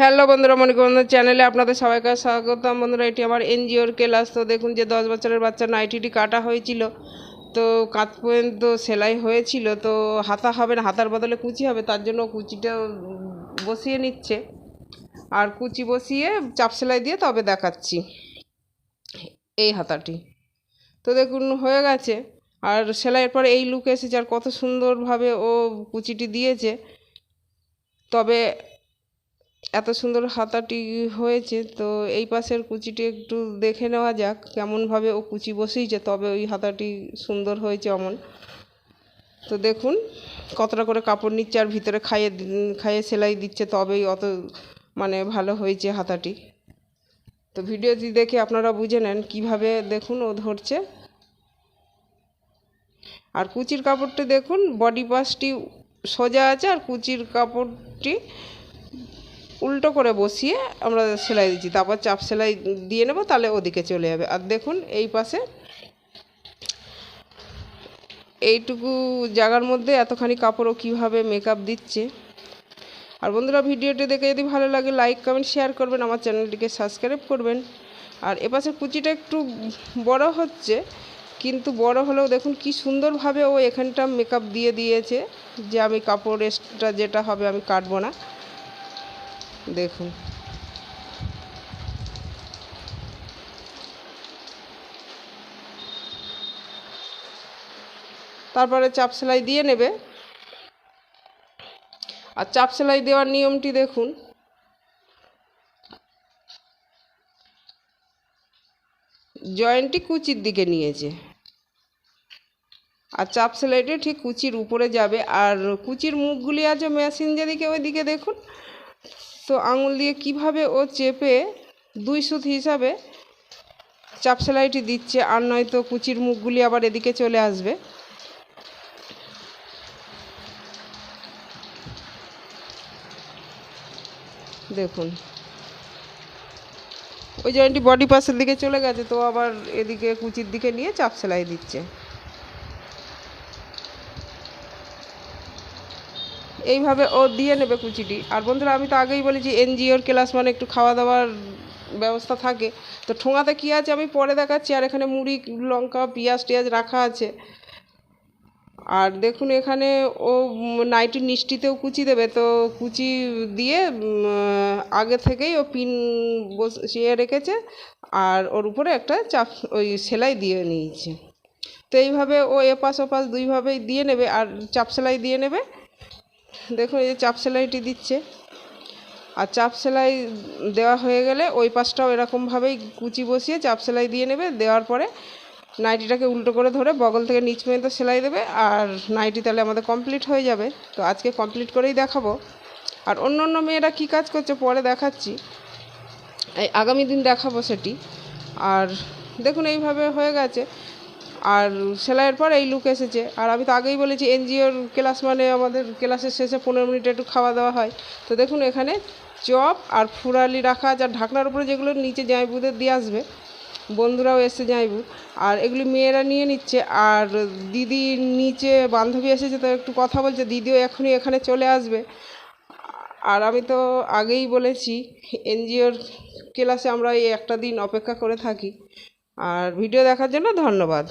Hello বন্ধুরা মণিকবন্ধু চ্যানেলে আপনাদের সবাইকে স্বাগতম। বন্ধুরা, এটি আমার এনজিওর ক্লাস। তো দেখুন যে দশ বছরের বাচ্চা নাইটিটি কাটা হয়েছিল। তো কাত পর্যন্ত সেলাই হয়েছিল। তো হাতা হবে না, হাতার বদলে কুচি হবে, তার জন্য কুচিটা বসিয়ে নিচ্ছে। আর কুচি বসিয়ে চাপ সেলাই দিয়ে তবে দেখাচ্ছি এই হাতাটি। তো দেখুন, হয়ে গেছে। আর সেলাইয়ের পরে এই লুক এসেছে, আর কত সুন্দরভাবে ও কুচিটি দিয়েছে। তবে এত সুন্দর হাতাটি হয়েছে, তো এই পাশের কুচিটি একটু দেখে নেওয়া যাক কেমনভাবে ও কুচি বসিয়েছে, তবে ওই হাতাটি সুন্দর হয়েছে অমন। তো দেখুন, কতটা করে কাপড় নিচ্ছে আর ভিতরে খাইয়ে খাইয়ে সেলাই দিচ্ছে, তবেই অত মানে ভালো হয়েছে হাতাটি। তো ভিডিওটি দেখে আপনারা বুঝে নেন কীভাবে দেখুন ও ধরছে। আর কুচির কাপড়টি দেখুন, বডি পাসটি সোজা আছে আর কুচির কাপড়টি উল্টো করে বসিয়ে আমরা সেলাই দিচ্ছি। তারপর চাপ সেলাই দিয়ে নেব, তাহলে ওদিকে চলে যাবে। আর দেখুন, এই পাশে এইটুকু জায়গার মধ্যে এতখানি কাপড়ও কীভাবে মেকআপ দিচ্ছে। আর বন্ধুরা, ভিডিওটি দেখে যদি ভালো লাগে লাইক কমেন্ট শেয়ার করবেন, আমার চ্যানেলটিকে সাবস্ক্রাইব করবেন। আর এপাশে কুচিটা একটু বড় হচ্ছে, কিন্তু বড় হলেও দেখুন কি সুন্দরভাবে ও এখানটা মেকআপ দিয়ে দিয়েছে যে আমি কাপড় এক্সট্রা যেটা হবে আমি কাটবো না। দেখুন। তারপরে চাপ সেলাই দিয়ে নেবে। আর চাপ সেলাই দেওয়ার নিয়মটি দেখুন। জয়েন্টটি কুচির দিকে নিয়েছে। আর চাপ সেলাইটি ঠিক কুচির উপরে যাবে। আর কুচির মুখগুলি আছে মেশিন যেদিকে ওইদিকে দেখুন। তো আঙুল দিয়ে কীভাবে ও চেপে দুই সুত হিসাবে চাপ সেলাইটি দিচ্ছে আর নয়তো কুচির মুখগুলি আবার এদিকে চলে আসবে? দেখুন। ওই জয়েন্টটি বডি পাসের দিকে চলে গেছে, তো আবার এদিকে কুচির দিকে নিয়ে চাপ সেলাই দিচ্ছে। এইভাবে ও দিয়ে নেবে কুচিটি। আর বন্ধুরা আমি তো আগেই বলেছি এনজিওর ক্লাস মানে একটু খাওয়া দাওয়ার ব্যবস্থা থাকে। তো ঠোঙাতে কী আছে আমি পরে দেখাচ্ছি আর এখানে মুড়ি লঙ্কা পেঁয়াজ টিয়াজ রাখা আছে। আর দেখুন এখানে ও উম, নাইটির নিচটিতেও কুচি দেবে। তো কুচি দিয়ে আগে থেকেই ও পিন বসিয়ে রেখেছে আর ওর উপরে একটা চাপ ওই সেলাই দিয়ে নিয়েছে। তো এইভাবে ও এপাশ ওপাশ দুইভাবেই দিয়ে নেবে আর চাপ সেলাই দিয়ে নেবে। দেখুন এই যে চাপ সেলাইটি দিচ্ছে। আর চাপ সেলাই দেওয়া হয়ে গেলে ওই পাশটাও এরকমভাবেই কুচি বসিয়ে চাপ সেলাই দিয়ে নেবে। দেওয়ার পরে নাইটিটাকে উল্টো করে ধরে বগল থেকে নিচ পর্যন্ত সেলাই দেবে আর নাইটি তাহলে আমাদের কমপ্লিট হয়ে যাবে। তো আজকে কমপ্লিট করেই দেখাবো। আর অন্য অন্য মেয়েরা কী কাজ করছে পরে দেখাচ্ছি। এই আগামী দিন দেখাবো সেটি। আর দেখুন এইভাবে হয়ে গেছে। আর সেলাইয়ের পর এই লুক এসেছে। আর আমি তো আগেই বলেছি, এনজিওর ক্লাস মানে আমাদের ক্লাসের শেষে পনেরো মিনিট একটু খাওয়া দাওয়া হয়। তো দেখুন এখানে চপ আর ফুরালি রাখা আছে, আর ঢাকনার উপরে যেগুলো নিচে জাঁইবুদের দিয়ে আসবে, বন্ধুরাও এসে জাঁইবু আর এগুলি মেয়েরা নিয়ে নিচ্ছে, আর দিদি নিচে বান্ধবী এসেছে, তো একটু কথা বলছে, দিদিও এখনই এখানে চলে আসবে। আর আমি তো আগেই বলেছি, এনজিওর ক্লাসে আমরা এই একটা দিন অপেক্ষা করে থাকি। আর ভিডিও দেখার জন্য ধন্যবাদ।